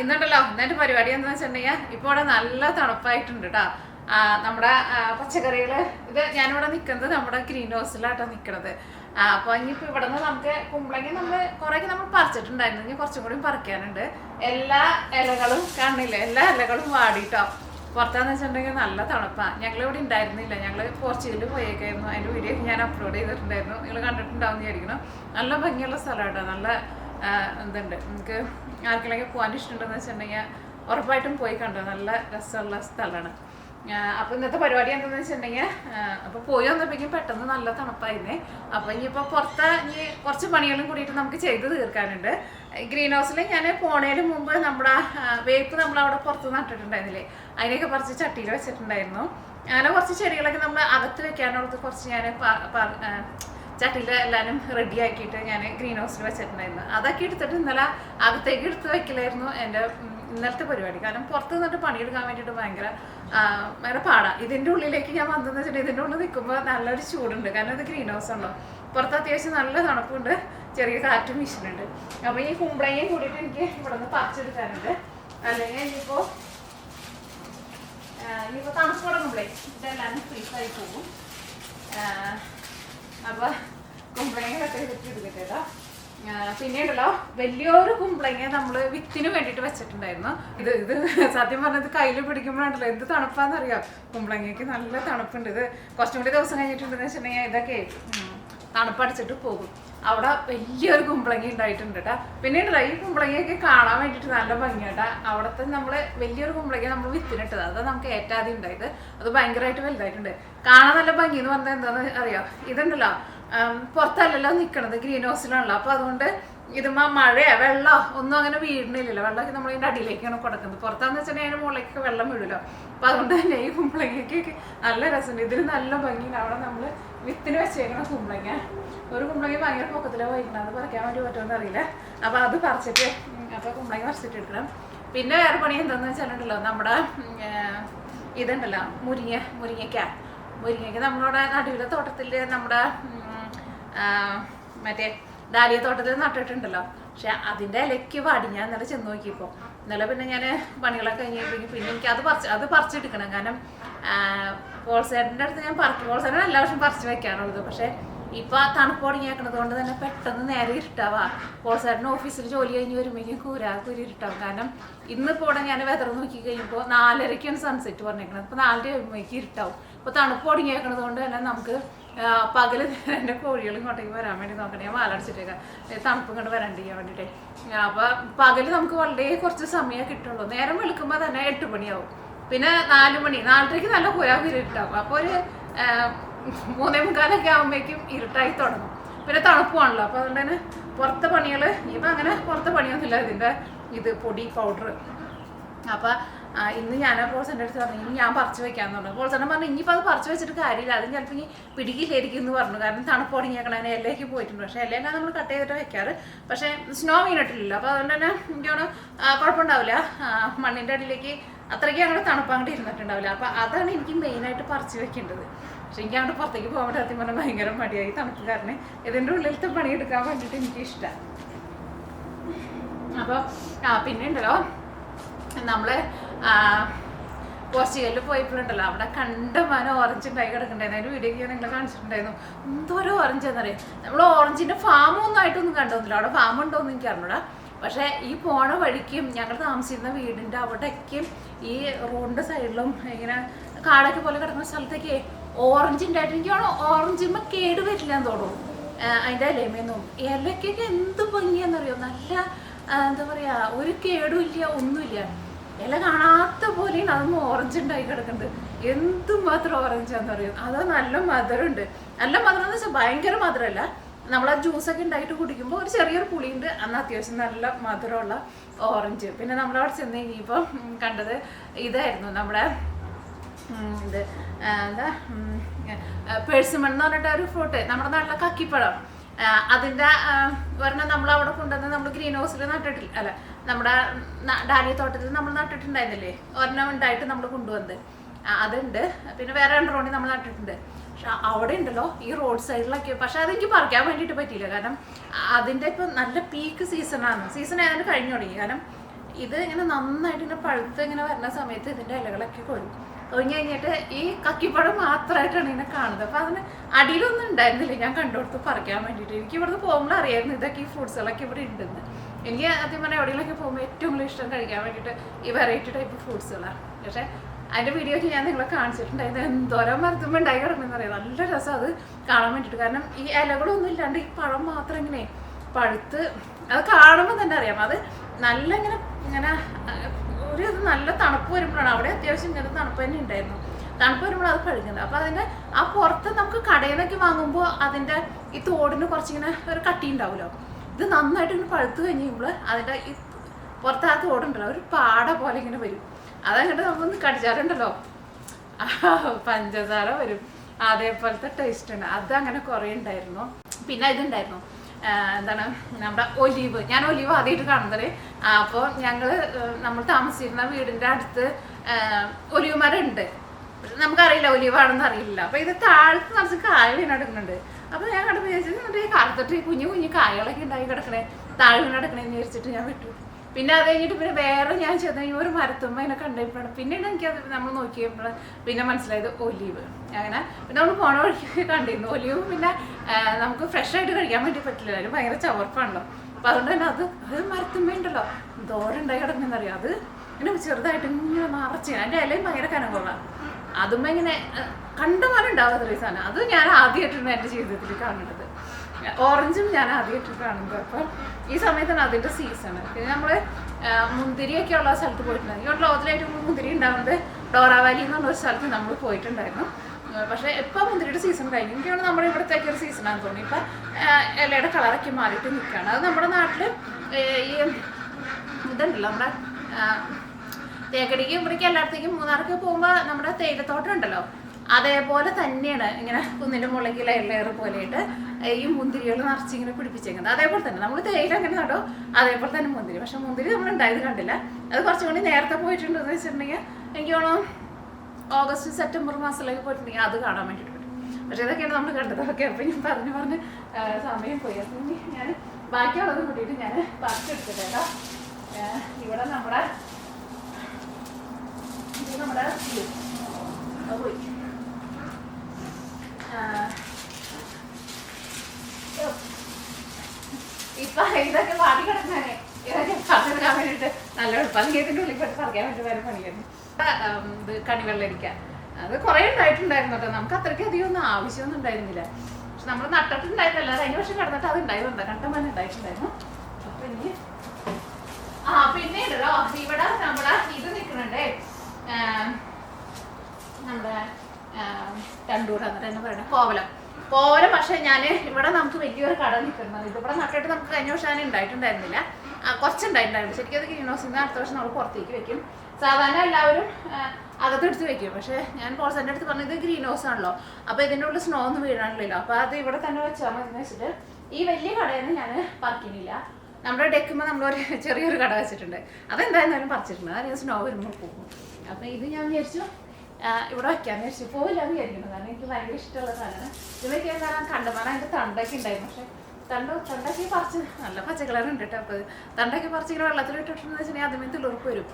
ഇന്നുണ്ടല്ലോ. ഇന്നത്തെ പരിപാടി എന്ന് വെച്ചിട്ടുണ്ടെങ്കിൽ ഇപ്പോൾ ഇവിടെ നല്ല തണുപ്പായിട്ടുണ്ട് കേട്ടോ നമ്മുടെ പച്ചക്കറികൾ ഇത് ഞാനിവിടെ നിൽക്കുന്നത് നമ്മുടെ ഗ്രീൻ ഹൗസിലാട്ടോ നിൽക്കുന്നത് അപ്പൊ ഇനിയിപ്പോ ഇവിടെ നിന്ന് നമുക്ക് കുമ്പളങ്ങി നമ്മൾ കുറേയൊക്കെ നമ്മൾ പറിച്ചിട്ടുണ്ടായിരുന്നു. ഇനി കുറച്ചും കൂടി പറിക്കാനുണ്ട്. എല്ലാ ഇലകളും കാണില്ല എല്ലാ ഇലകളും വാടിട്ടോ. പുറത്താന്ന് വെച്ചിട്ടുണ്ടെങ്കിൽ നല്ല തണുപ്പാണ് ഞങ്ങൾ ഇവിടെ ഉണ്ടായിരുന്നില്ല. ഞങ്ങൾ പോർച്ചുഗലിൽ പോയേക്കായിരുന്നു. അതിന്റെ വീഡിയോ ഞാൻ അപ്ലോഡ് ചെയ്തിട്ടുണ്ടായിരുന്നു. നിങ്ങൾ കണ്ടിട്ടുണ്ടാവും വിചാരിക്കണം നല്ല ഭംഗിയുള്ള സ്ഥലമാണ് നല്ല എന്തുണ്ട്? നമുക്ക് ആർക്കെങ്കിലും പോകാൻ ഇഷ്ടമുണ്ടെന്ന് വെച്ചിട്ടുണ്ടെങ്കിൽ ഉറപ്പായിട്ടും പോയി കണ്ടോ? നല്ല രസമുള്ള സ്ഥലമാണ്. അപ്പോൾ ഇന്നത്തെ പരിപാടി എന്താണെന്ന് വെച്ചിട്ടുണ്ടെങ്കിൽ അപ്പോൾ പോയി വന്നപ്പോഴേക്കും പെട്ടെന്ന് നല്ല തണുപ്പായിരുന്നേ. അപ്പോൾ ഇനിയിപ്പോൾ പുറത്ത് ഇനി കുറച്ച് പണികളും കൂടിയിട്ട് നമുക്ക് ചെയ്ത് തീർക്കാനുണ്ട്. ഗ്രീൻ ഹൗസിൽ ഞാൻ പോണേന് മുമ്പ് നമ്മുടെ വേപ്പ് നമ്മൾ അവിടെ പുറത്ത് നട്ടിട്ടുണ്ടായിരുന്നില്ലേ? അതിനെയൊക്കെ കുറച്ച് ചട്ടിയിൽ വെച്ചിട്ടുണ്ടായിരുന്നു. അങ്ങനെ കുറച്ച് ചെടികളൊക്കെ നമ്മൾ അകത്ത് വെക്കാനുള്ളത് കുറച്ച് ഞാൻ ചട്ടിയിൽ എല്ലാവരും റെഡി ആക്കിയിട്ട് ഞാൻ ഗ്രീൻ ഹൗസിൽ വെച്ചിട്ടുണ്ടായിരുന്നു. അതൊക്കെ എടുത്തിട്ട് ഇന്നലെ അകത്തേക്ക് എടുത്ത് വെക്കലായിരുന്നു എന്റെ ഇന്നലത്തെ പരിപാടി. കാരണം പുറത്ത് നിന്നിട്ട് പണിയെടുക്കാൻ വേണ്ടിയിട്ട് ഭയങ്കര ഭയങ്കര പാടാണ് ഇതിന്റെ ഉള്ളിലേക്ക് ഞാൻ വന്നതെന്ന് വെച്ചിട്ടുണ്ടെങ്കിൽ ഇതിന്റെ ഉള്ളിൽ നിൽക്കുമ്പോൾ നല്ലൊരു ചൂടുണ്ട്. കാരണം ഇത് ഗ്രീൻ ഹൗസ് ഉണ്ടോ പുറത്ത് അത്യാവശ്യം നല്ല തണുപ്പുണ്ട്. ചെറിയ കാറ്റും വീശുന്നുണ്ട് അപ്പോൾ ഈ കുമ്പളയും കൂടിയിട്ട് എനിക്ക് ഇവിടെ നിന്ന് പറിച്ചെടുക്കാനുണ്ട്. അല്ലെങ്കിൽ ഇനിയിപ്പോൾ ഇനിയിപ്പോൾ തണുപ്പ് തുടങ്ങുമ്പോഴേ ഇതെല്ലാം ഫ്രീസായി പോകും. ആഹ് അപ്പൊ കുമ്പളങ്ങ കട്ട്. ചെയ്തിട്ട് എടുക്കട്ടെ വലിയൊരു കുമ്പളങ്ങ നമ്മൾ വിത്തിന് വേണ്ടിയിട്ട് വെച്ചിട്ടുണ്ടായിരുന്നു. ഇത് ഇത് സത്യം പറഞ്ഞത് കയ്യിൽ പിടിക്കുമ്പോഴാണല്ലോ എന്ത് തണുപ്പാന്നറിയാം? കുമ്പളങ്ങയ്ക്ക് നല്ല തണുപ്പുണ്ട് ഇത്. കുറച്ചും കൂടി ദിവസം കഴിഞ്ഞിട്ടുണ്ടെന്ന് വെച്ചിട്ടുണ്ടെങ്കിൽ ഇതൊക്കെ തണുപ്പടിച്ചിട്ട് പോകും. അവിടെ വലിയൊരു കുമ്പളങ്ങി ഉണ്ടായിട്ടുണ്ട് കേട്ടോ പിന്നെ ഈ കുമ്പളങ്ങയൊക്കെ കാണാൻ വേണ്ടിയിട്ട് നല്ല ഭംഗിയാട്ടാ. അവിടുത്തെ നമ്മൾ വലിയൊരു കുമ്പളങ്ങി നമ്മൾ വിത്തിനിട്ടത്. അത് നമുക്ക് ഏറ്റാതി ഉണ്ടായത്. അത് ഭയങ്കരമായിട്ട് വലുതായിട്ടുണ്ട്. കാണാൻ നല്ല ഭംഗി എന്ന് പറഞ്ഞാൽ എന്താണെന്ന് അറിയാം? ഇതുണ്ടല്ലോ. പുറത്തല്ലല്ലോ നിൽക്കണത് ഗ്രീൻ ഹൗസിലാണല്ലോ. അപ്പോൾ അതുകൊണ്ട് ഇതുമ്മ മഴയോ വെള്ളമോ ഒന്നും അങ്ങനെ വീഴണില്ലല്ലോ വെള്ളമൊക്കെ നമ്മൾ ഇതിന്റെ അടിയിലേക്കാണ് കൊടുക്കുന്നത്. പുറത്താന്ന് വെച്ചിട്ടുണ്ടെങ്കിൽ അതിന് മുകളിലേക്കൊക്കെ വെള്ളം വീഴുമല്ലോ അപ്പൊ അതുകൊണ്ട് തന്നെ ഈ കുമ്പളങ്ങയ്ക്കൊക്കെ നല്ല രസമുണ്ട്. ഇതിന് നല്ല ഭംഗിയാണ് അവിടെ നമ്മൾ വിത്തിന് വെച്ചേക്കണ കുമ്പളങ്ങ. ഒരു കുമ്പളങ്ങ ഭയങ്കര പൊക്കത്തിലെ പോയിരിക്കണം അത് പറിക്കാൻ വേണ്ടി പറ്റുമെന്ന് അറിയില്ല. അപ്പോൾ അത് പറിച്ചിട്ട് അപ്പൊ കുമ്പളങ്ങ പറിച്ചിട്ട് എടുക്കണം. പിന്നെ വേറെ പണി എന്താണെന്ന് വെച്ചാലുണ്ടല്ലോ നമ്മുടെ ഇതുണ്ടല്ലോ മുരിങ്ങ മുരിങ്ങയ്ക്ക. മുരിങ്ങയ്ക്ക നമ്മളുടെ നടുവിലെ തോട്ടത്തിൽ നമ്മുടെ മറ്റേ ഡാലിയ തോട്ടത്തിൽ നട്ടിട്ടുണ്ടല്ലോ. പക്ഷെ അതിന്റെ ഇലയ്ക്ക് പാടി ഞാൻ ഇന്നലെ ചെന്ന് നോക്കിയപ്പോൾ ഇന്നലെ പിന്നെ ഞാൻ പണികളൊക്കെ കഴിഞ്ഞപ്പോഴേക്കും പിന്നെ എനിക്ക് അത് പറിച്ച് അത് പറിച്ചെടുക്കണം കാരണം പോൾസേട്ടന്റെ അടുത്ത് ഞാൻ പറിക്കും. പോൾസേട്ടൻ എല്ലാ വർഷവും പറിച്ച് വെക്കാനുള്ളത് പക്ഷേ ഇപ്പൊ തണുപ്പ് തുടങ്ങിയേക്കണത് കൊണ്ട് തന്നെ പെട്ടെന്ന് നേരെ ഇരുട്ടാവാ. കോസാറിന് ഓഫീസിൽ ജോലി കഴിഞ്ഞ് വരുമ്പോഴേക്കും കൂരാ കൂരി ഇരുട്ടാവും. കാരണം ഇന്നിപ്പോ ഇവിടെ ഞാൻ വെതർ നോക്കി കഴിയുമ്പോൾ നാലരയ്ക്കാണ് സൺസെറ്റ് പറഞ്ഞേക്കണത്. അപ്പൊ നാലര കഴിയുമ്പോഴേക്കും ഇരുട്ടാവും. അപ്പൊ തണുപ്പ് തുടങ്ങിയേക്കണത് കൊണ്ട് തന്നെ നമുക്ക് പകൽ എന്റെ കോഴികൾ ഇങ്ങോട്ടേക്ക് വരാൻ വേണ്ടി നോക്കണേ ഞാൻ വാലടിച്ചിട്ടേക്കാം തണുപ്പ് ഇങ്ങോട്ട് വരാണ്ടിരിക്കാൻ വേണ്ടിയിട്ട് അപ്പൊ പകൽ നമുക്ക് വളരെ കുറച്ച് സമയമേ കിട്ടുള്ളൂ. നേരം വെളുക്കുമ്പോൾ തന്നെ എട്ട് മണിയാവും. പിന്നെ നാല് മണി നാലരയ്ക്ക് നല്ല കുരാ ഇട്ടാവും അപ്പോൾ ഒരു മൂന്നേ മുക്കാലൊക്കെ ആകുമ്പോഴേക്കും ഇരുട്ടായി തുടങ്ങും. പിന്നെ തണുപ്പുവാണല്ലോ അപ്പോൾ അതുകൊണ്ട് തന്നെ പുറത്തെ പണികൾ ഇപ്പം അങ്ങനെ പുറത്തെ പണിയൊന്നുമില്ല. ഇതിന്റെ ഇത് പൊടി പൗഡർ. അപ്പൊ ആ, ഇന്ന് ഞാൻ പോൾസന്റെ അടുത്ത് പറഞ്ഞു ഇനി ഞാൻ പറിച്ച് വെക്കാമെന്ന് പറഞ്ഞു. പോൾസന്റെ പറഞ്ഞു ഇനിയിപ്പോൾ അത് പറിച്ച് വെച്ചിട്ട് കാര്യമില്ല. അത് ചിലപ്പോൾ ഇനി പിടിക്കില്ലായിരിക്കും എന്ന് പറഞ്ഞു. കാരണം തണുപ്പ് തുടങ്ങിയാക്കണം അതിനെ എല്ലേക്ക് പോയിട്ടുണ്ട്. പക്ഷേ എല്ലാം നമ്മൾ കട്ട് ചെയ്തിട്ട് വെക്കാറ്. പക്ഷേ സ്നോ വീണിട്ടില്ലല്ലോ അപ്പോൾ അതുകൊണ്ട് തന്നെ എനിക്കാണ് കുഴപ്പമുണ്ടാവില്ല. മണ്ണിന്റെ അടിയിലേക്ക് അത്രയ്ക്ക് അങ്ങോട്ട് തണുപ്പ് അങ്ങോട്ട് ഇരുന്നിട്ടുണ്ടാവില്ല. അപ്പോൾ അതാണ് എനിക്ക് മെയിൻ ആയിട്ട് പറിച്ചു വെക്കേണ്ടത്. പക്ഷെ എനിക്ക് അങ്ങോട്ട് പുറത്തേക്ക് പോകാൻ സത്യം പറഞ്ഞാൽ ഭയങ്കര മടിയായി തണുപ്പ് കാരണം. ഇതിന്റെ ഉള്ളിലത്തെ പണിയെടുക്കാൻ വേണ്ടിയിട്ട് എനിക്ക് ഇഷ്ടമാണ് അപ്പോൾ ആ പിന്നെ ഉണ്ടല്ലോ. നമ്മൾ പോർച്ചുഗലിൽ പോയപ്പോഴുണ്ടല്ലോ അവിടെ കണ്ടമാനം ഓറഞ്ച് ഉണ്ടായി കിടക്കണ്ടായിരുന്നു അതിന്റെ വീഡിയോ ഞാൻ നിങ്ങളെ കാണിച്ചിട്ടുണ്ടായിരുന്നു. എന്തോരോ ഓറഞ്ച് എന്നറിയാം നമ്മൾ ഓറഞ്ചിന്റെ ഫാം ഒന്നും ആയിട്ടൊന്നും കണ്ടൊന്നുമില്ല. അവിടെ ഫാം ഉണ്ടോ എന്ന് എനിക്ക് അറിഞ്ഞൂടാ. പക്ഷെ ഈ പോണ വഴിക്കും ഞങ്ങൾ താമസിക്കുന്ന വീടിന്റെ അവിടേക്കും ഈ റോഡിന്റെ സൈഡിലും ഇങ്ങനെ കാടൊക്കെ പോലെ കിടക്കുന്ന സ്ഥലത്തേക്ക് ഓറഞ്ച് ഉണ്ടായിട്ട് എനിക്ക് ഓറഞ്ചിമ്മ കേട് വരില്ല എന്ന് തോന്നും അതിന്റെ ഇലമേന്നും ഇലക്കൊക്കെ എന്ത് ഭംഗിയാന്നറിയോ? നല്ല എന്താ പറയാ ഒരു കേടും ഇല്ല ഒന്നുമില്ല. ഇല കാണാത്ത പോലെയാണ് അതൊന്നും ഓറഞ്ച് ഉണ്ടായി കിടക്കുന്നത്. എന്തുമാത്രം ഓറഞ്ചാന്ന് പറയും അത് നല്ല മധുരമുണ്ട്. നല്ല മധുരം എന്ന് വെച്ചാൽ ഭയങ്കര മധുരമല്ല. നമ്മൾ ആ ജ്യൂസൊക്കെ ഉണ്ടായിട്ട് കുടിക്കുമ്പോൾ ഒരു ചെറിയൊരു പുളിയുണ്ട്. അന്ന് അത്യാവശ്യം നല്ല മധുരമുള്ള ഓറഞ്ച് പിന്നെ നമ്മളവിടെ ചെന്ന് കഴിഞ്ഞപ്പോൾ കണ്ടത് ഇതായിരുന്നു നമ്മുടെ ഇത് എന്താ പേഴ്സിമൺ എന്ന് പറഞ്ഞിട്ട് ഒരു ഫ്രൂട്ട് നമ്മുടെ നാട്ടിലെ കക്കിപ്പഴം. അതിന്റെ ആ, നമ്മൾ അവിടെ കൊണ്ടുവന്ന് നമ്മൾ ഗ്രീൻ ഹൗസിൽ നട്ടിട്ടില്ല അല്ല നമ്മുടെ ഡാലിയ തോട്ടത്തിൽ നമ്മൾ നട്ടിട്ടുണ്ടായിരുന്നില്ലേ? ഒരെണ്ണം ഉണ്ടായിട്ട് നമ്മൾ കൊണ്ടുവന്നത്. അതുണ്ട്. പിന്നെ വേറെ രണ്ടു റോണി നമ്മൾ നട്ടിട്ടുണ്ട്. അവിടെ ഉണ്ടല്ലോ ഈ റോഡ് സൈഡിലൊക്കെ പക്ഷെ അതെനിക്ക് പറിക്കാൻ വേണ്ടിയിട്ട് പറ്റിയില്ല. കാരണം അതിന്റെ ഇപ്പം നല്ല പീക്ക് സീസണാണ് സീസൺ ഏതാണ്ട് കഴിഞ്ഞു തുടങ്ങി. കാരണം ഇത് ഇങ്ങനെ നന്നായിട്ട് ഇങ്ങനെ പഴുത്ത് ഇങ്ങനെ വരുന്ന സമയത്ത് ഇതിന്റെ ഇലകളൊക്കെ കൊഴു കൊഴിഞ്ഞു കഴിഞ്ഞിട്ട് ഈ കക്കിപ്പഴം മാത്രമായിട്ടാണ് ഇങ്ങനെ കാണുന്നത്. അപ്പൊ അതിന് അടിയിലൊന്നും ഉണ്ടായിരുന്നില്ല. ഞാൻ കണ്ടുകൊടുത്ത് പറിക്കാൻ വേണ്ടിയിട്ട്. എനിക്ക് ഇവിടുന്ന് പോകുമ്പോൾ അറിയായിരുന്നു ഇതൊക്കെ ഈ ഫ്രൂട്ട്സുകളൊക്കെ ഇവിടെ ഉണ്ടെന്ന്. എനിക്ക് ആദ്യം പറഞ്ഞാൽ എവിടെയെങ്കിലൊക്കെ പോകുമ്പോൾ ഏറ്റവും കൂടുതൽ ഇഷ്ടം കഴിക്കാൻ വേണ്ടിയിട്ട് ഈ വെറൈറ്റി ടൈപ്പ് ഫ്രൂട്ട്സുകളാണ് പക്ഷേ അതിന്റെ വീഡിയോയ്ക്ക് ഞാൻ നിങ്ങളെ കാണിച്ചിട്ടുണ്ടായിരുന്നു എന്തോരം മരത്തുമ്പോൾ ഉണ്ടായി കിടക്കണമെന്ന് അറിയാം? നല്ല രസം അത് കാണാൻ വേണ്ടിയിട്ട്. കാരണം ഈ ഇലകളൊന്നും ഇല്ലാണ്ട് ഈ പഴം മാത്രം ഇങ്ങനെ പഴുത്ത് അത് കാണുമ്പോൾ തന്നെ അറിയാം. അത് നല്ല ഇങ്ങനെ ഇങ്ങനെ ഒരു ഇത് നല്ല തണുപ്പ് വരുമ്പോഴാണ്. അവിടെ അത്യാവശ്യം ഇങ്ങനെ തണുപ്പ് തന്നെ ഉണ്ടായിരുന്നു. തണുപ്പ് വരുമ്പോൾ അത് പഴുകുന്നത് അപ്പോൾ അതിന്റെ ആ പുറത്ത് നമുക്ക് കടയിൽ നിന്നൊക്കെ വാങ്ങുമ്പോൾ അതിന്റെ ഈ തോടിന് കുറച്ചിങ്ങനെ ഒരു കട്ടി ഉണ്ടാവുമല്ലോ. ഇത് നന്നായിട്ട് ഇങ്ങനെ പഴുത്ത് കഴിഞ്ഞ് കഴിയുമ്പോൾ അതിന്റെ ഈ പുറത്ത് ആ തോടുണ്ടല്ലോ ഒരു പാട പോലെ ഇങ്ങനെ വരും. അതങ്ങോട്ട് നമ്മൊന്ന് കടിച്ചാറുണ്ടല്ലോ പഞ്ചസാര വരും. അതേപോലത്തെ ടേസ്റ്റ് ഉണ്ട്. അത് അങ്ങനെ കുറേ ഉണ്ടായിരുന്നു പിന്നെ ഇതുണ്ടായിരുന്നു. എന്താണ് നമ്മുടെ ഒലീവ്. ഞാൻ ഒലീവ് ആദ്യമായിട്ട് കാണുന്നത്. അപ്പോൾ ഞങ്ങൾ നമ്മൾ താമസിച്ചിരുന്ന വീടിന്റെ അടുത്ത് ഒലിവ് മരം ഉണ്ട് നമുക്കറിയില്ല ഒലീവാണെന്ന് അറിയില്ല. അപ്പോൾ ഇത് താഴത്ത് നിറച്ച് കായ വീണ് കിടക്കുന്നുണ്ട്. അപ്പോൾ ഞാൻ കണ്ടപ്പോൾ വിചാരിച്ചത് എന്നിട്ട് കാലത്തൊട്ട് കുഞ്ഞു കുഞ്ഞു കായകളൊക്കെ ഉണ്ടായി കിടക്കണേ. താഴെ വീണ് കിടക്കണേന്ന് വിചാരിച്ചിട്ട് ഞാൻ വിട്ടു. പിന്നെ അത് കഴിഞ്ഞിട്ട് പിന്നെ വേറെ ഞാൻ ചെന്ന് ഒരു മരത്തുമ്മ അതിനെ കണ്ടപ്പോഴാണ്. പിന്നീട് എനിക്കത് നമ്മൾ നോക്കിയപ്പോൾ പിന്നെ മനസ്സിലായത് ഒലീവ്. അങ്ങനെ പിന്നെ നമ്മൾ പോണ വഴിക്ക് കണ്ടിരുന്നു. ഒലീവ് പിന്നെ നമുക്ക് ഫ്രഷ് ആയിട്ട് കഴിക്കാൻ വേണ്ടി പറ്റില്ല. അതിന് ഭയങ്കര ചവർപ്പാണല്ലോ. അപ്പം അതുകൊണ്ട് തന്നെ അത് അത് മരത്തുമ്മ ഉണ്ടല്ലോ. ദോരം ഉണ്ടായി കിടക്കുന്നറിയാം അത് ഇങ്ങനെ ചെറുതായിട്ട് ഇങ്ങനെ നിറച്ച് അതിന്റെ ഇലയും ഭയങ്കര കനകുറവാണ് അതുമ്മ ഇങ്ങനെ കണ്ട പോലെ ഉണ്ടാവാത്ത ഒരു സാധനം. അത് ഞാൻ ആദ്യമായിട്ടാണ് എന്റെ ജീവിതത്തിൽ കാണുന്നത്. ഓറഞ്ചും ഞാൻ ആദ്യമായിട്ട് കാണുന്നത്. അപ്പം ഈ സമയത്താണ് അതിന്റെ സീസൺ പിന്നെ നമ്മൾ മുന്തിരിയൊക്കെ ഉള്ള സ്ഥലത്ത് പോയിട്ടുണ്ടായിരുന്നു ഇവിടെ ലോകത്തിലായിട്ട് മുന്തിരി ഉണ്ടാവുന്നത് ഡോറ വാലി എന്ന് പറഞ്ഞ ഒരു സ്ഥലത്ത് നമ്മൾ പോയിട്ടുണ്ടായിരുന്നു. പക്ഷേ ഇപ്പം മുന്തിരിയുടെ സീസൺ കഴിഞ്ഞു. എനിക്കാണ് നമ്മുടെ ഇവിടത്തേക്ക് ഒരു സീസണാന്ന് തോന്നി ഇപ്പം ഇലയുടെ കളറൊക്കെ മാറിയിട്ട് നിൽക്കുകയാണ് അത് നമ്മുടെ നാട്ടിൽ ഈ ഇതുണ്ടല്ലോ നമ്മുടെ തേക്കടിക്ക് ഇവിടേക്ക് എല്ലായിടത്തേക്കും മൂന്നാർക്ക് പോകുമ്പോൾ നമ്മുടെ തേയിലത്തോട്ടം ഉണ്ടല്ലോ. അതേപോലെ തന്നെയാണ് ഇങ്ങനെ കുന്നിന്റെ മുളകിൽ ലെയർ പോലെയിട്ട് ഈ മുന്തിരികൾ നിറച്ച് ഇങ്ങനെ പിടിപ്പിച്ചേക്കുന്നത്. അതേപോലെ തന്നെ നമ്മൾ തേയില അങ്ങനെ നടോ. അതേപോലെ തന്നെ മുന്തിരി. പക്ഷെ മുന്തിരി നമ്മൾ ഉണ്ടായത് കണ്ടില്ല. അത് കുറച്ചും കൂടി നേരത്തെ പോയിട്ടുണ്ടെന്ന് വെച്ചിട്ടുണ്ടെങ്കിൽ എനിക്ക് തോന്നുന്നു ഓഗസ്റ്റ് സെപ്റ്റംബർ മാസത്തിലേക്ക് പോയിട്ടുണ്ടെങ്കിൽ അത് കാണാൻ വേണ്ടിയിട്ട് പറ്റും. പക്ഷേ ഇതൊക്കെയാണ് നമ്മൾ കണ്ടതൊക്കെ അപ്പം ഞാൻ പറഞ്ഞ് പറഞ്ഞ് സമയം പോയി. അപ്പം ഞാൻ ബാക്കിയുള്ളത് കൂട്ടിയിട്ട് ഞാൻ പറിച്ചെടുത്തിട്ട് കേട്ടോ ആ, ഇവിടെ നമ്മുടെ ഇത് നമ്മുടെ പോയി. ഇപ്പൊ ഇതൊക്കെ വാടി കിടക്കാനേ. ഇതൊക്കെ പറിച്ചെടുക്കാൻ വേണ്ടിയിട്ട് നല്ല എളുപ്പം ഇതിന്റെ ഉള്ളിൽ പോയിട്ട് പറിക്കാൻ വേണ്ടി വേറെ പണിയായിരുന്നു ഇത് അത് കുറെ ഉണ്ടായിട്ടുണ്ടായിരുന്നു കേട്ടോ. നമുക്ക് അത്രയ്ക്ക് അധികം ഒന്നും ആവശ്യമൊന്നും ഉണ്ടായിരുന്നില്ല. പക്ഷെ നമ്മൾ നട്ടിട്ടുണ്ടായിരുന്നല്ല. കഴിഞ്ഞ വർഷം കിടന്നിട്ട് അത് ഉണ്ടായതുണ്ട് കണ്ടമാനം ഉണ്ടായിട്ടുണ്ടായിരുന്നു. അപ്പൊ ഇനി ആ പിന്നെ ഉണ്ടല്ലോ ഇവിടെ നമ്മളെ ഇത് നിൽക്കുന്നുണ്ടേ. നമ്മുടെ രണ്ടൂർ അങ്ങനെ തന്നെ പറയണം? കോവലം. കോവലം പക്ഷേ ഞാൻ ഇവിടെ നമുക്ക് വലിയൊരു കട നിൽക്കുന്നത് ഇതിവിടെ നട്ടിട്ട് നമുക്ക് കഴിഞ്ഞ വർഷം ഞാൻ ഉണ്ടായിട്ടുണ്ടായിരുന്നില്ല. കുറച്ച് കുറച്ചുണ്ടായിട്ടുണ്ടായിരുന്നു. ശരിക്കും അത് നിന്ന് അടുത്ത വർഷം നമ്മൾ പുറത്തേക്ക് വെക്കും. സാധാരണ എല്ലാവരും അകത്തെടുത്ത് വെക്കും. പക്ഷേ ഞാൻ പോൾസന്റെ അടുത്ത് പറഞ്ഞത് ഗ്രീൻ ഹൗസ് ആണല്ലോ. അപ്പോൾ ഇതിന്റെ ഉള്ളിൽ സ്നോ ഒന്നും വീഴാനില്ലല്ലോ. അപ്പോൾ അത് ഇവിടെ തന്നെ വെച്ചാൽ മതി വെച്ചിട്ട് ഈ വലിയ കടയിൽ നിന്ന് ഞാൻ പറിക്കുന്നില്ല നമ്മുടെ ഡെക്കുമ്പോൾ നമ്മളൊരു ചെറിയൊരു കട വെച്ചിട്ടുണ്ട്. അതെന്തായിരുന്നാലും പറിച്ചിട്ടുണ്ട് അതായത് സ്നോ വരുമ്പോൾ പോകും. അപ്പോൾ ഇത് ഞാൻ വിചാരിച്ചു ഇവിടെ വയ്ക്കാന്ന് വിചാരിച്ചു. പോയില്ല എന്ന് വിചാരിക്കുന്നു. കാരണം എനിക്ക് ഭയങ്കര ഇഷ്ടമുള്ള സാധനമാണ്. ഇത് വയ്ക്കാൻ കാരണം കണ്ടമാനം അതിന്റെ തണ്ടൊക്കെ ഉണ്ടായിരുന്നു. പക്ഷേ തണ്ട തണ്ടൊക്കെ പറിച്ച് നല്ല പച്ചക്കളർ ഉണ്ട് കേട്ടോ. അപ്പോൾ തണ്ടൊക്കെ പറിച്ച് ഇങ്ങനെ വെള്ളത്തിൽ ഇട്ടിട്ടുണ്ടെന്ന് വെച്ചിട്ടുണ്ടെങ്കിൽ ആദ്യമേ തുളുർപ്പ് വരും.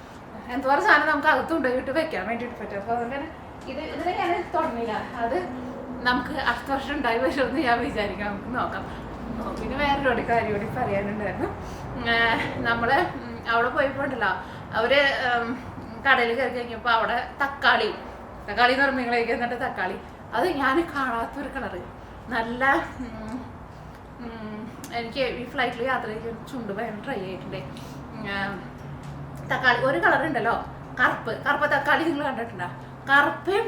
എന്തോരം സാധനം നമുക്ക് അകത്ത് കൊണ്ടുപോയിട്ട് വെക്കാൻ വേണ്ടിയിട്ട് പറ്റും. അപ്പോൾ അതുകൊണ്ട് തന്നെ ഇത് ഇതിനെ ഞാൻ അത് നമുക്ക് അടുത്ത വർഷം ഉണ്ടായി വരുമെന്ന് ഞാൻ വിചാരിക്കാം. നമുക്ക് നോക്കാം. പിന്നെ വേറൊരു കാര്യം കൂടി പറയാനുണ്ടായിരുന്നു. നമ്മൾ അവിടെ അവർ ഉം, കടയിൽ കയറി കഴിഞ്ഞപ്പോൾ അവിടെ തക്കാളി തക്കാളി എന്ന് പറയുമ്പോൾ എന്നിട്ട് തക്കാളി. അത് ഞാൻ കാണാത്തൊരു കളറ് നല്ല എനിക്ക് ഈ ഫ്ലൈറ്റിൽ യാത്ര ചെയ്യുന്ന ചുണ്ട് ഭയങ്കര ട്രൈ ആയിട്ടുണ്ട് തക്കാളി ഒരു കളർ ഉണ്ടല്ലോ. കറുപ്പ് കറുപ്പ് തക്കാളി നിങ്ങൾ കണ്ടിട്ടുണ്ടോ? കറുപ്പും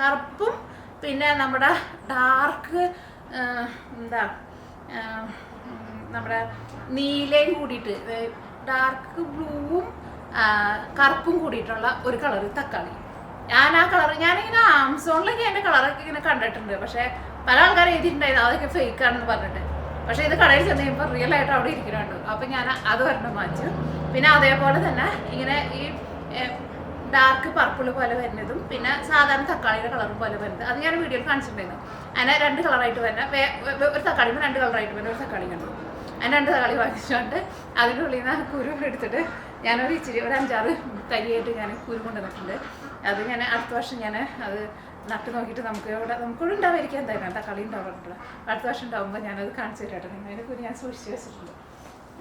കറുപ്പും പിന്നെ നമ്മുടെ ഡാർക്ക് എന്താ നമ്മുടെ നീലയും കൂടിയിട്ട് ഡാർക്ക് ബ്ലൂവും കറുപ്പും കൂടിയിട്ടുള്ള ഒരു കളർ തക്കാളി. ഞാൻ ആ കളർ ഞാനിങ്ങനെ ആമസോണിലൊക്കെ എന്റെ കളറൊക്കെ ഇങ്ങനെ കണ്ടിട്ടുണ്ട്. പക്ഷേ പല ആൾക്കാർ എഴുതിയിട്ടുണ്ടായിരുന്നു അതൊക്കെ ഫേക്ക് ആണെന്ന് പറഞ്ഞിട്ട്. പക്ഷേ ഇത് കടയിൽ ചെന്ന് കഴിയുമ്പോൾ റിയൽ ആയിട്ട് അവിടെ ഇരിക്കുന്നുണ്ട് അപ്പോൾ ഞാൻ അത് ഒരെണ്ണം വാങ്ങിച്ചു. പിന്നെ അതേപോലെ തന്നെ ഇങ്ങനെ ഈ ഡാർക്ക് പർപ്പിൾ പോലെ വരുന്നതും പിന്നെ സാധാരണ തക്കാളിയുടെ കളർ പോലെ വരുന്നത്. അത് ഞാൻ വീഡിയോയിൽ കാണിച്ചിട്ടുണ്ടായിരുന്നു. അതിനെ രണ്ട് കളറായിട്ട് വരുന്ന ഒരു തക്കാളി രണ്ട് കളറായിട്ട് വരുന്ന ഒരു തക്കാളി കണ്ടു. അതിന് രണ്ട് തക്കാളി വാങ്ങിച്ചുകൊണ്ട് അതിന്റെ ഉള്ളിൽ നിന്ന് കുരു എടുത്തിട്ട് ഞാനൊരു ഇച്ചിരി ഒരു അഞ്ചാറ് തരിയായിട്ട് ഞാൻ കുരു കൊണ്ടുവന്നിട്ടുണ്ട്. അത് ഞാൻ അടുത്ത വർഷം ഞാൻ അത് നട്ട് നോക്കിയിട്ട് നമുക്ക് ഇവിടെ നമുക്കിവിടെ ഉണ്ടാവായിരിക്കും എന്തായാലും തക്കാളി ഉണ്ടാവാറുണ്ടല്ലോ അടുത്ത വർഷം ഉണ്ടാകുമ്പോൾ ഞാനത് കാണിച്ചു തരാട്ടെ. നിങ്ങൾ അതിനെ കുരു ഞാൻ സൂക്ഷിച്ച് വെച്ചിട്ടുണ്ട്.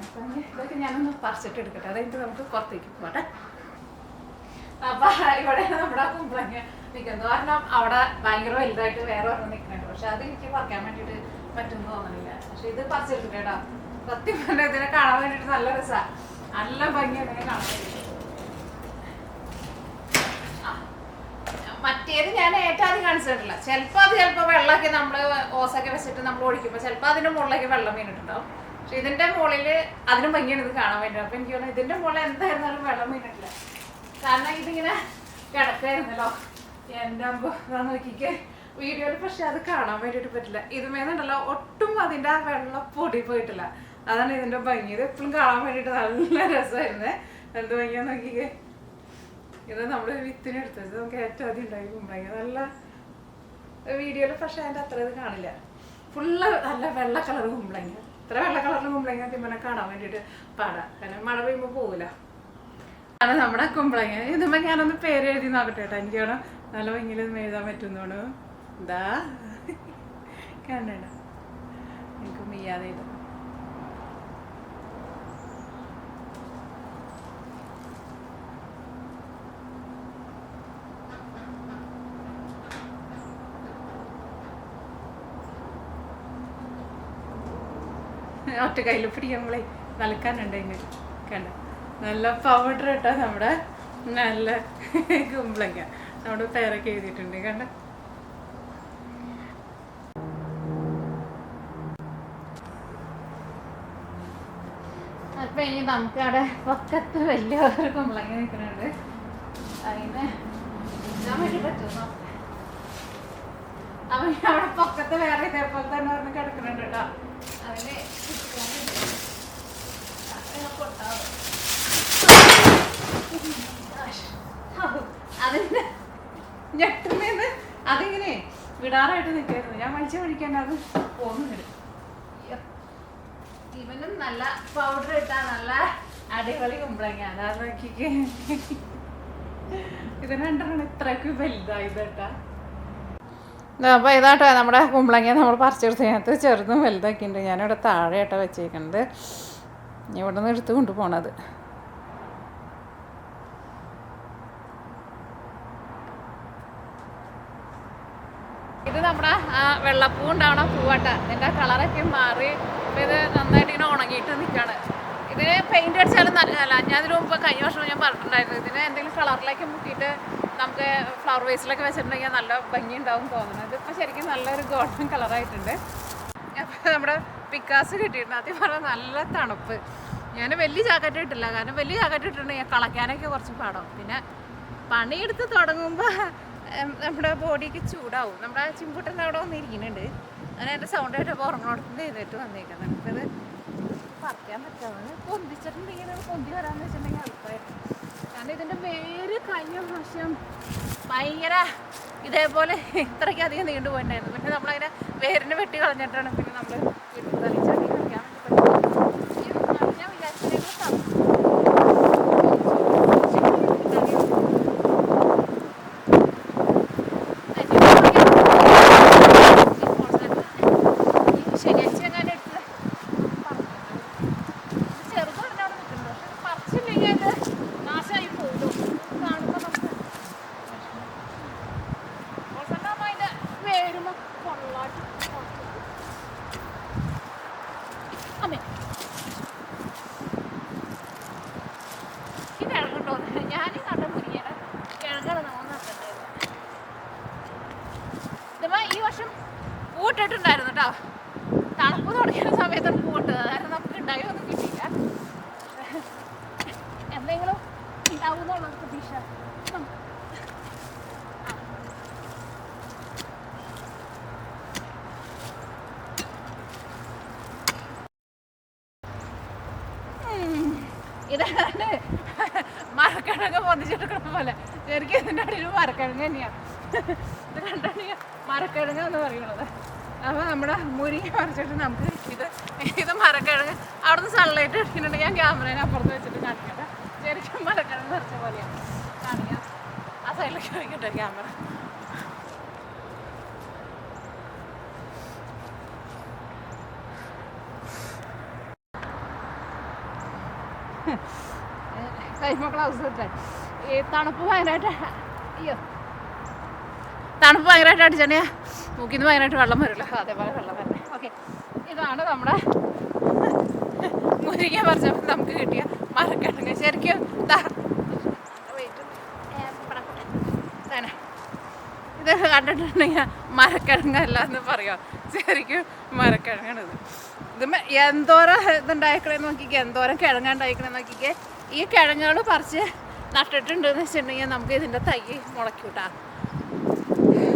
അപ്പം ഇതൊക്കെ ഞാനൊന്ന് പറിച്ചിട്ട് എടുക്കട്ടെ. അതായത് നമുക്ക് പുറത്തേക്ക് പോട്ടെ അപ്പൊ ഇവിടെ നമ്മുടെ കുമ്പളങ്ങ നിൽക്കുന്നത് കാരണം അവിടെ ഭയങ്കര വലുതായിട്ട് വേറെ ഒരെണ്ണം നിൽക്കുന്നുണ്ട്. പക്ഷെ അത് എനിക്ക് പറിക്കാൻ വേണ്ടിയിട്ട് പറ്റുമെന്ന് തോന്നുന്നില്ല പക്ഷെ ഇത് പറിച്ചെടുക്കട്ടെ കേട്ടോ. സത്യം പറഞ്ഞാൽ ഇതിനെ കാണാൻ വേണ്ടിയിട്ട് നല്ല രസമാണ് നല്ല ഭംഗിയാണ് ഇതിനെ കാണാൻ വേണ്ടിയിട്ട് ആ. മറ്റേത് ഞാൻ ഏറ്റവും ആദ്യം കാണിച്ചിട്ടില്ല. ചിലപ്പോൾ അത് ചിലപ്പോൾ വെള്ളമൊക്കെ നമ്മൾ ഓസൊക്കെ വെച്ചിട്ട് നമ്മൾ ഒഴിക്കുമ്പോൾ ചിലപ്പോൾ അതിന്റെ മുകളിലേക്ക് വെള്ളം വീണിട്ടുണ്ടാവും. പക്ഷെ ഇതിന്റെ മുകളിൽ അതിനും ഭംഗിയാണ് ഇത് കാണാൻ വേണ്ടി. അപ്പോൾ എനിക്ക് തോന്നുന്നു ഇതിന്റെ മുകളിൽ എന്തായിരുന്നാലും വെള്ളം വീണിട്ടില്ല. കാരണം ഇതിങ്ങനെ കിടക്കായിരുന്നല്ലോ എന്റെ അമ്പോ നോക്കിക്ക്. വീഡിയോയിൽ പക്ഷെ അത് കാണാൻ വേണ്ടിയിട്ട് പറ്റില്ല. ഇതുമേന്നുണ്ടല്ലോ ഒട്ടും അതിന്റെ ആ വെള്ളം പൊടി പോയിട്ടില്ല. അതാണ് ഇതിന്റെ ഭംഗി. ഇത് എപ്പോഴും കാണാൻ വേണ്ടിയിട്ട് നല്ല രസമായിരുന്നേ. എന്ത് ഭംഗിയാ നോക്കിക്കേ. ഇത് നമ്മൾ വിത്തിന് എടുത്തത്. നമുക്ക് ഏറ്റവും ആദ്യം ഉണ്ടായി കുമ്പളങ്ങ. നല്ല വീഡിയോയിൽ പക്ഷേ അതിന്റെ അത്ര ഇത് കാണില്ല. ഫുള്ള് നല്ല വെള്ള കളർ കുമ്പളങ്ങ. ഇത്ര വെള്ള കളറിൽ കുമ്പളങ്ങ തിമ്മനെ കാണാൻ വേണ്ടിയിട്ട് പാടാം. കാരണം മഴ പെയ്യുമ്പോൾ പോകില്ല ആണ് നമ്മുടെ കുമ്പളങ്ങ. ഇതുമ്പോൾ ഞാനൊന്ന് പേര് എഴുതി നോക്കട്ടെ കേട്ടോ എനിക്ക് വേണം നല്ല ഭംഗിയിൽ എഴുതാൻ പറ്റുന്നോണ് എന്താ കണ്ടണ്ട എനിക്ക് മെയ്യാതെ എഴുതാം ഒറ്റ കയ്യിൽ പിടിക്കുമ്പോളേ നലക്കാനുണ്ട് ഇങ്ങനെ കണ്ട? നല്ല പൗഡർ ഇട്ടാ നമ്മുടെ? നല്ല കുമ്പളങ്ങ. നമ്മുടെ പേരൊക്കെ എഴുതിയിട്ടുണ്ട്. കണ്ട? അപ്പൊ ഇനി നമുക്ക് അവിടെ പൊക്കത്ത് വലിയ ഒരു കുമ്പളങ്ങ നിൽക്കുന്നുണ്ട്. അതിന് അവൻ അവിടെ പൊക്കത്ത് വേറെ ഇതേപോലെ തന്നെ പറഞ്ഞ് കിടക്കുന്നുണ്ട് കേട്ടോ. വേണ്ടി. അതിനെ. അതിന്റെ അതിങ്ങനെ വിടാറായിട്ട് നിൽക്കായിരുന്നു ഞാൻ വലിച്ച പിടിക്കാൻ അത് പോകുന്നുണ്ട് ഇവനും നല്ല പൗഡർ ഇട്ടാ നല്ല അടിപൊളി കുമ്പളങ്ങ അതാ നോക്കിക്ക് ഇത് രണ്ടെണ്ണം ഇത്രയ്ക്ക് വലുതായത് കേട്ടാ അപ്പൊ ഇതാട്ടോ നമ്മുടെ കുമ്പളങ്ങ നമ്മൾ പറിച്ചെടുത്തതിനകത്ത് ചെറുതും വലുതാക്കിയിട്ടുണ്ട്. ഞാനിവിടെ താഴെ ആട്ടോ വെച്ചേക്കുന്നത് ഇവിടെ നിന്ന് എടുത്ത് കൊണ്ടുപോണത്. ഇത് നമ്മുടെ വെള്ളപ്പൂ ഉണ്ടാവണ പൂവട്ട. ഇതിന്റെ കളറൊക്കെ മാറി. ഇത് നന്നായിട്ട് ഇങ്ങനെ ഉണങ്ങിയിട്ട് നിൽക്കാണ് ഇതിന് പെയിന്റ് അടിച്ചാലും നല്ലതല്ല. ഞാൻ ഇതിന് മുമ്പ് കഴിഞ്ഞ വർഷം ഞാൻ പറഞ്ഞിട്ടുണ്ടായിരുന്നു. ഇതിന് എന്തെങ്കിലും കളറിലേക്ക് മുക്കിയിട്ട് നമുക്ക് ഫ്ലവർ വേസിലൊക്കെ വെച്ചിട്ടുണ്ടെങ്കിൽ നല്ല ഭംഗി ഉണ്ടാവും ഇത് ഇതിപ്പോൾ ശരിക്കും നല്ലൊരു ഗോൾഡൻ കളറായിട്ടുണ്ട് അപ്പോൾ നമ്മുടെ പിക്കാസ് കിട്ടിയിട്ടുണ്ട്. ആദ്യം പറഞ്ഞാൽ നല്ല തണുപ്പ്. ഞാൻ വലിയ ജാക്കറ്റ് ഇട്ടില്ല. കാരണം വലിയ ജാക്കറ്റ് ഇട്ടിട്ടുണ്ടെങ്കിൽ കളയ്ക്കാനൊക്കെ കുറച്ച് പാടും പിന്നെ പണിയെടുത്ത് തുടങ്ങുമ്പോൾ നമ്മുടെ ബോഡിക്ക് ചൂടാവും. നമ്മുടെ ചിമ്പുട്ടന്റെ അവിടെ വന്നിരിക്കുന്നുണ്ട്. അങ്ങനെ എന്റെ സൗണ്ട് ആയിട്ട് ഉറങ്ങണോടത്ത് ചെയ്തിട്ട് വന്നേക്കുന്നത് നമുക്കത് പറിക്കാൻ പറ്റാതെ പൊന്തിച്ചിട്ടുണ്ടെങ്കിൽ പൊന്തി വരാമെന്ന് വെച്ചിട്ടുണ്ടെങ്കിൽ എളുപ്പമായിരുന്നു കാരണം ഇതിന്റെ പേര് കഴിഞ്ഞ പ്രാവശ്യം ഭയങ്കര ഇതേപോലെ ഇത്രയ്ക്കധികം അധികം നീണ്ടു പോയിട്ടുണ്ടായിരുന്നു പിന്നെ നമ്മളതിനെ വേരിനെ വെട്ടി കളഞ്ഞിട്ടാണ് പിന്നെ നമ്മൾ വീട്ടിൽ തളിച്ചടി കളിക്കാൻ വേണ്ടി പറ്റും ഈ ഞാൻ വിചാരിച്ചതിനേക്കാൾ സം- ശനിയാഴ്ച എങ്ങാനും എടുത്ത് ചെറുതാണ് അവിടെ നിൽക്കുന്നത് പക്ഷെ പറിച്ചില്ലെങ്കിൽ അത് നാശമായി പോകും കാണുമ്പോൾ നമുക്ക് അവസാനം അതിന്റെ വേരുമ കൊള്ളാട്ടി അമ്മേ ഈ കിഴങ്ങുണ്ടോ ഞാൻ കണ്ട മുരിങ്ങയുടെ കിഴങ്ങാണ് നമ്മൾ നട്ടിട്ടുണ്ടായിരുന്നത് ഇതിപ്പോ ഈ വർഷം പൂട്ടിട്ടുണ്ടായിരുന്നു കേട്ടോ തണുപ്പ് തുടങ്ങിയ സമയത്താണ് പൂട്ടത് കാരണം നമുക്ക് ഉണ്ടായി ഒന്നും കിട്ടിയില്ല എന്തെങ്കിലും ഉണ്ടാവുന്നുള്ള പ്രതീക്ഷ ഉം. ആ. ഉം. ഇതാണ് മരക്കിഴങ്ങ് പൊന്നിച്ചെടുക്കണ പോലെ ശരിക്കും ഇതിന്റെ അടിയിൽ മരക്കിഴങ്ങ് തന്നെയാണ് ഇത് കണ്ടാണ് മരക്കിഴങ്ങ് എന്ന് പറയുന്നത്. അപ്പോൾ നമ്മുടെ മുരിങ്ങ പറിച്ചിട്ട് നമുക്ക് ഇത് ഇത് മരക്കിഴങ്ങ് അവിടുന്ന് സൺലൈറ്റ് അടിക്കുന്നുണ്ട് ഞാൻ ക്യാമറേനെ അപ്പുറത്ത് വെച്ചിട്ട് കാണിക്കട്ടെ ശരിക്കും മരക്കിഴങ്ങ് പറിച്ച പോലെയാണ് കാണിക്കാം. ആ സൈഡിലേക്ക് വയ്ക്കട്ടെ ക്യാമറ കൈമ ക്ലൗസ് ഇട്ടേ. ഈ തണുപ്പ് ഭയങ്കരമായിട്ട് തണുപ്പ് ഭയങ്കരമായിട്ട് അടിച്ചാണ് മൂക്കിൽ നിന്ന് ഭയങ്കരമായിട്ട് വെള്ളം വരില്ല. അതേപോലെ വെള്ളം വരണേ. ഓക്കെ ഇതാണ് നമ്മുടെ മുരിങ്ങ പറിച്ചപ്പോൾ നമുക്ക് കിട്ടിയ മറക്കട്ടെ ശരിക്കും. ഇത് കണ്ടിട്ടുണ്ടെങ്കിൽ മരക്കിഴങ്ങല്ല എന്ന് പറയാം ശരിക്കും മരക്കിഴങ്ങാണിത് ഇത് എന്തോരം ഇതുണ്ടായിക്കണേന്ന് നോക്കിക്കേ. എന്തോരം കിഴങ്ങുണ്ടായിക്കണേന്ന് നോക്കിക്കേ. ഈ കിഴങ്ങുകൾ പറിച്ച് നട്ടിട്ടുണ്ടെന്ന് വെച്ചിട്ടുണ്ടെങ്കിൽ നമുക്ക് ഇതിന്റെ തൈ മുളയ്ക്കൂട്ടാ.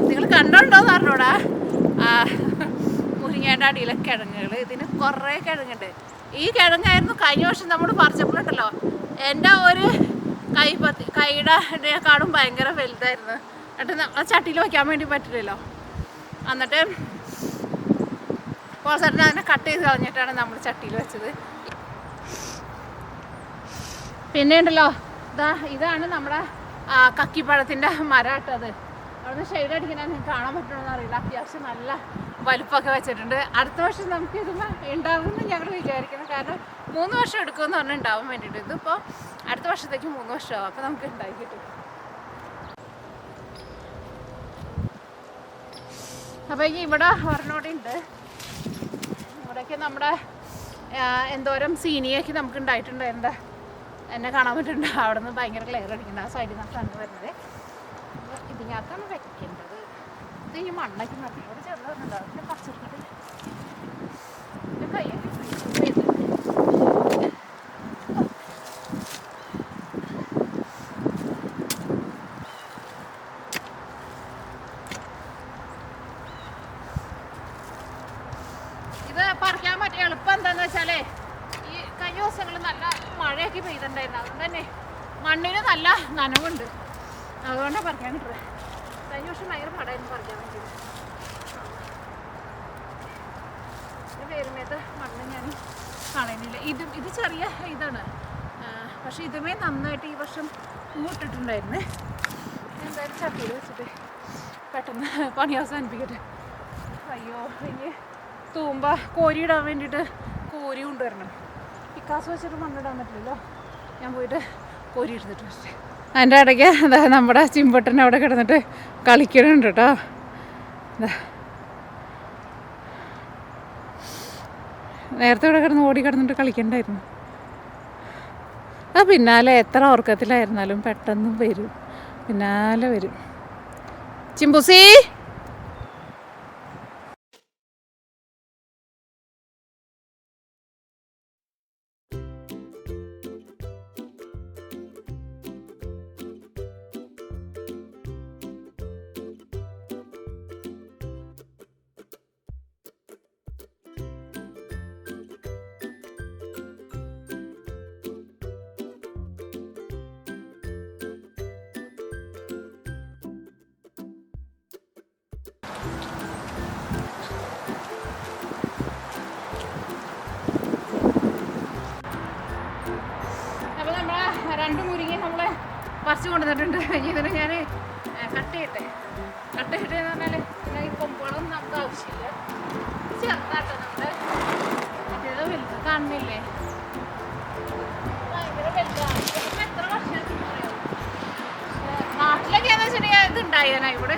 നിങ്ങൾ കണ്ടോണ്ടോന്ന് പറഞ്ഞോടാ മുരിങ്ങേന്റെ അടിയിലെ കിഴങ്ങുകൾ. ഇതിന് കുറേ കിഴങ്ങുണ്ട്. ഈ കിഴങ്ങായിരുന്നു കഴിഞ്ഞ വർഷം നമ്മൾ പറിച്ചപ്പോഴുണ്ടല്ലോ. എന്റെ ഒരു കൈപ്പത്തി കൈയുടെ കാടും ഭയങ്കര വലുതായിരുന്നു. എന്നിട്ട് നമ്മളെ ചട്ടിയിൽ വയ്ക്കാൻ വേണ്ടി പറ്റില്ലല്ലോ. എന്നിട്ട് പോൾസേട്ടൻ അതിനെ കട്ട് ചെയ്ത് കളഞ്ഞിട്ടാണ് നമ്മൾ ചട്ടിയിൽ വെച്ചത്. പിന്നെ ഉണ്ടല്ലോ ഇതാ ഇതാണ് നമ്മുടെ കക്കിപ്പഴത്തിന്റെ മരം ഇട്ടത് അവിടുന്ന് ഷെയ്ഡ് അടിക്കാൻ നിങ്ങൾക്ക് കാണാൻ പറ്റുമെന്ന് അറിയില്ല. അത്യാവശ്യം നല്ല വലുപ്പമൊക്കെ വെച്ചിട്ടുണ്ട്. അടുത്ത വർഷം നമുക്ക് ഇത് ഉണ്ടാവുമെന്ന് ഞങ്ങൾ വിചാരിക്കുന്നു. കാരണം മൂന്ന് വർഷം എടുക്കുമെന്ന് പറഞ്ഞാൽ ഉണ്ടാവാൻ വേണ്ടിയിട്ട്. ഇതിപ്പോൾ അടുത്ത വർഷത്തേക്ക് മൂന്ന് വർഷമാവും. അപ്പോൾ നമുക്ക് ഉണ്ടാക്കി കിട്ടും. അപ്പോൾ ഈ ഇവിടെ ഒരെണ്ണോടെ ഉണ്ട് ഇവിടെയൊക്കെ നമ്മുടെ എന്തോരം സീനിയൊക്കെ നമുക്ക് ഉണ്ടായിട്ടുണ്ട് എന്താ എന്നെ കാണാൻ പറ്റുന്നുണ്ട്. അവിടെ നിന്ന് ഭയങ്കര ക്ലിയർ അടിക്കുന്നുണ്ട്. ആ സൈഡിൽ നിന്നാണ് വരുന്നത്. ഇതിനകത്താണ് വെക്കേണ്ടത്. ഇത് ഈ മണ്ണൊക്കെ നടക്കുന്നത് ഇവിടെ ചെറുതുണ്ട് അതിന്റെ പച്ചക്കറി കയ്യൊക്കെ പോയിട്ടുണ്ട്. ഇത് പറിക്കാൻ പറ്റിയ എളുപ്പം എന്താന്ന് വെച്ചാലേ ഈ കഴിഞ്ഞ ദിവസങ്ങളിൽ നല്ല മഴയൊക്കെ പെയ്തിട്ടുണ്ടായിരുന്നു അതുകൊണ്ട് തന്നെ മണ്ണിന് നല്ല നനവുണ്ട് അതുകൊണ്ടാണ് പറിക്കാൻ കിട്ടുന്നത് കഴിഞ്ഞ വർഷം ഭയങ്കര പടമായിരുന്നു പറിക്കാൻ വേണ്ടിയിട്ട് ഇത് വേരുമേത്ത മണ്ണ് ഞാൻ കാണുന്നില്ല ഇത് ഇത് ചെറിയ ഇതാണ് ആ, പക്ഷെ ഇതുമേ നന്നായിട്ട് ഈ വർഷം പൂട്ടിട്ടുണ്ടായിരുന്നേ എന്തായാലും ചട്ടിയിൽ വെച്ചിട്ട് പെട്ടെന്ന് പണി അവസാനിപ്പിക്കട്ടെ അയ്യോ ഇനി തൂമ്പ കോരിയിടാൻ വേണ്ടിയിട്ട് കോരി കൊണ്ടുവരണം. പിക്കാസ് വെച്ചിട്ട് മണ്ണിടാൻ പറ്റില്ലല്ലോ. ഞാൻ പോയിട്ട് കോരി എടുത്തിട്ട് വരട്ടെ. അതിന്റെ ഇടയ്ക്ക് എന്താ നമ്മുടെ ചിമ്പട്ടൻ അവിടെ കിടന്നിട്ട് കളിക്കണുണ്ട് കേട്ടോ. എന്താ നേരത്തെ ഇവിടെ കിടന്ന് ഓടി കിടന്നിട്ട് കളിക്കണ്ടായിരുന്നു. ആ പിന്നാലെ എത്ര ഉറക്കത്തിലായിരുന്നാലും പെട്ടെന്ന് വരും. പിന്നാലെ വരും. ചിമ്പുസി! രണ്ട് മുരിങ്ങ നമ്മൾ പറിച്ചു കൊണ്ടുവന്നിട്ടുണ്ട്. ഇനി ഞാൻ കട്ട് ചെയ്യട്ടെ. കട്ട് ചെയ്യട്ടെ എന്ന് പറഞ്ഞാൽ പിന്നെ ഈ നമുക്ക് ആവശ്യമില്ല. ചെറുതാട്ടോ നമ്മുടെ. മറ്റേത് വലുത് കാണുന്നില്ലേ ഭയങ്കര വലുതാണ് എത്ര വർഷമായിട്ട് നാട്ടിലൊക്കെ എന്ന് വെച്ചിട്ടുണ്ടെങ്കിൽ ഇത് ഉണ്ടായേനാ ഇവിടെ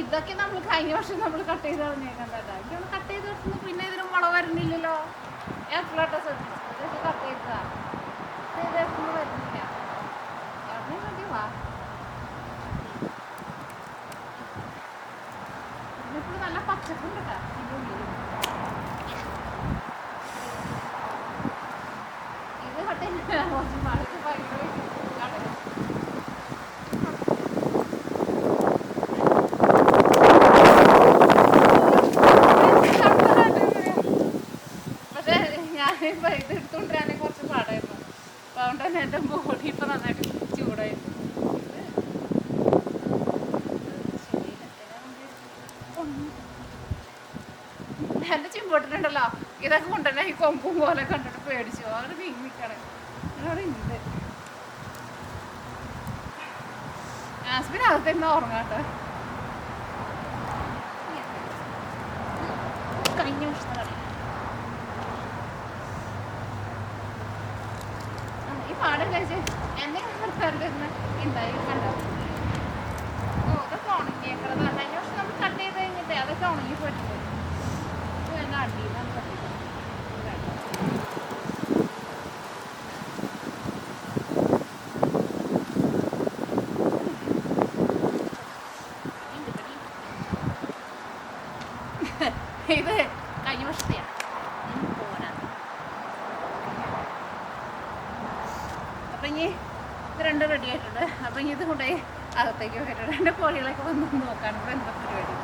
ഇതൊക്കെ നമ്മൾ കഴിഞ്ഞ വർഷം നമ്മൾ കട്ട് ചെയ്ത് കളഞ്ഞേക്കണ്ടല്ലോ ഇതൊന്ന് കട്ട് ചെയ്ത് വെക്കുന്നു പിന്നെ ഇതിന് മുള വരുന്നില്ലല്ലോ. എപ്പോഴാട്ടോ ശ്രദ്ധിച്ചു. ഇതൊക്കെ കട്ട് ചെയ്തതാ. ഇത് ഇതൊന്നും വരുന്നില്ല. എവിടെ മതി വാ. ഇതിപ്പോൾ നല്ല പച്ചപ്പുണ്ട് കേട്ടോ ഇത് കട്ട് ചെയ്ത് കുറച്ച് മഴയ്ക്ക് ഭയങ്കര കടലും പക്ഷേ ഞാനിപ്പോൾ ഇത് എടുത്തുകൊണ്ടിരാനെ കുറച്ച് പാടായിരുന്നു അപ്പോൾ അതുകൊണ്ട് തന്നെ എന്റെ ബോഡി ഇപ്പോൾ നന്നായിട്ട് ചൂടായിരുന്നു എന്റെ ചിമ്പോട്ടിട്ടുണ്ടല്ലോ ഇതൊക്കെ കൊണ്ടുതന്നെ ഈ കൊമ്പും പോലെ കണ്ടിട്ട് പേടിച്ചു അങ്ങനെ വീങ്ങിക്കണേ ഉണ്ട് ആസ്പിൻ അകത്തിരുന്ന് ഉറങ്ങാട്ടെ കഴിഞ്ഞ വർഷത്തെ ഈ പാടം കഴിച്ച് എന്തെങ്കിലും ഉണ്ടായി കണ്ടോ ഓ ഇതൊക്കെ ഉണങ്ങിയേക്കണത് കഴിഞ്ഞ വർഷം നമ്മൾ കട്ട് ചെയ്ത് കഴിഞ്ഞിട്ട് അതൊക്കെ ഉണങ്ങി പോയിട്ടുണ്ട് ഇത് വേണ്ട അടിയിലാണ് കട്ട് ചെയ്തത്. ഇത് വേണ്ട. ഇണ്ട് പടി. ഇത് കഴിഞ്ഞ വർഷത്തെയാണ് ഉം, പോരാ അപ്പം ഇനി ഇത് രണ്ടും റെഡി ആയിട്ടുണ്ട് അപ്പം ഇനി ഇത് കൊണ്ടുപോയി അകത്തേക്ക് വെക്കിട്ടുണ്ട് എന്റെ കോഴികളൊക്കെ എന്താ പരിപാടി.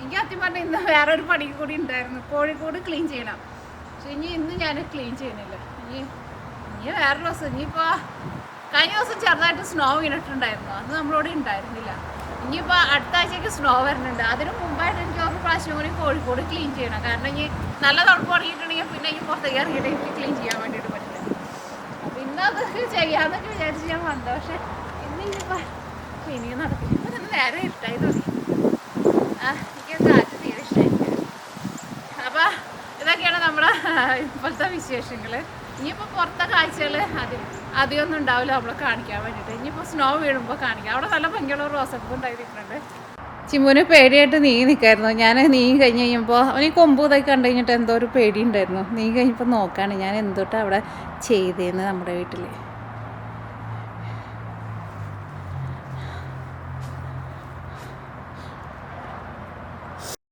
എനിക്ക് സത്യം പറഞ്ഞാൽ ഇന്ന് വേറെ ഒരു പണി കൂടി ഉണ്ടായിരുന്നു. കോഴിക്കോട് ക്ലീൻ ചെയ്യണം. പക്ഷെ ഇനി ഇന്ന് ഞാൻ ക്ലീൻ ചെയ്യുന്നില്ല. ഇനി ഇനി വേറെ ദിവസം ഇനിയിപ്പോൾ കഴിഞ്ഞ ദിവസം ചെറുതായിട്ട് സ്നോ വീണിട്ടുണ്ടായിരുന്നു. അത് നമ്മളോട് ഉണ്ടായിരുന്നില്ല. ഇനിയിപ്പോൾ അടുത്ത ആഴ്ചയ്ക്ക് സ്നോ വരുന്നുണ്ട്. അതിന് മുമ്പായിട്ട് എനിക്ക് ഒരു പ്രാവശ്യം കൂടി കോഴിക്കോട് ക്ലീൻ ചെയ്യണം. കാരണം ഇനി നല്ല തണുപ്പ് തുടങ്ങിയിട്ടുണ്ടെങ്കിൽ പിന്നെ ഇനി പുറത്തേക്ക് ഇറങ്ങിയിട്ട് എനിക്ക് ക്ലീൻ ചെയ്യാൻ വേണ്ടിയിട്ട് പറ്റില്ല. അപ്പം ഇന്നത് അത് ചെയ്യാമെന്നൊക്കെ വിചാരിച്ച് ഞാൻ വന്നത് പക്ഷേ ഇന്ന് ഇനിയിപ്പോൾ ക്ലീനിങ് നടക്കും. ഇപ്പം തന്നെ നേരെ ഇട്ടായി തുടങ്ങി. എനിക്ക് കാറ്റ് തീരെ ഇഷ്ടമായിരിക്കും അപ്പോൾ ഇതൊക്കെയാണ് നമ്മുടെ ഇപ്പോഴത്തെ വിശേഷങ്ങൾ ഇനിയിപ്പോൾ പുറത്തെ കാഴ്ചകൾ അധികം അധികമൊന്നും ഉണ്ടാവില്ല. നമ്മളെ കാണിക്കാൻ വേണ്ടിയിട്ട് ഇനിയിപ്പോൾ സ്നോ വീഴുമ്പോൾ കാണിക്കാം. അവിടെ നല്ല ഭംഗിയുള്ള റോസപ്പ് ഉണ്ടായിരിക്കുന്നുണ്ട്. ചിമ്മുന് പേടിയായിട്ട് നീ നിൽക്കായിരുന്നു ഞാൻ നീ കഴിഞ്ഞ് കഴിഞ്ഞപ്പോൾ അവന് കൊമ്പ് ഇതൊക്കെ കണ്ടു കഴിഞ്ഞിട്ട് എന്തോ ഒരു പേടി ഉണ്ടായിരുന്നു. നീ കഴിഞ്ഞപ്പോൾ നോക്കാണ് ഞാൻ എന്തോട്ടാണ് അവിടെ ചെയ്തേന്ന് നമ്മുടെ വീട്ടിൽ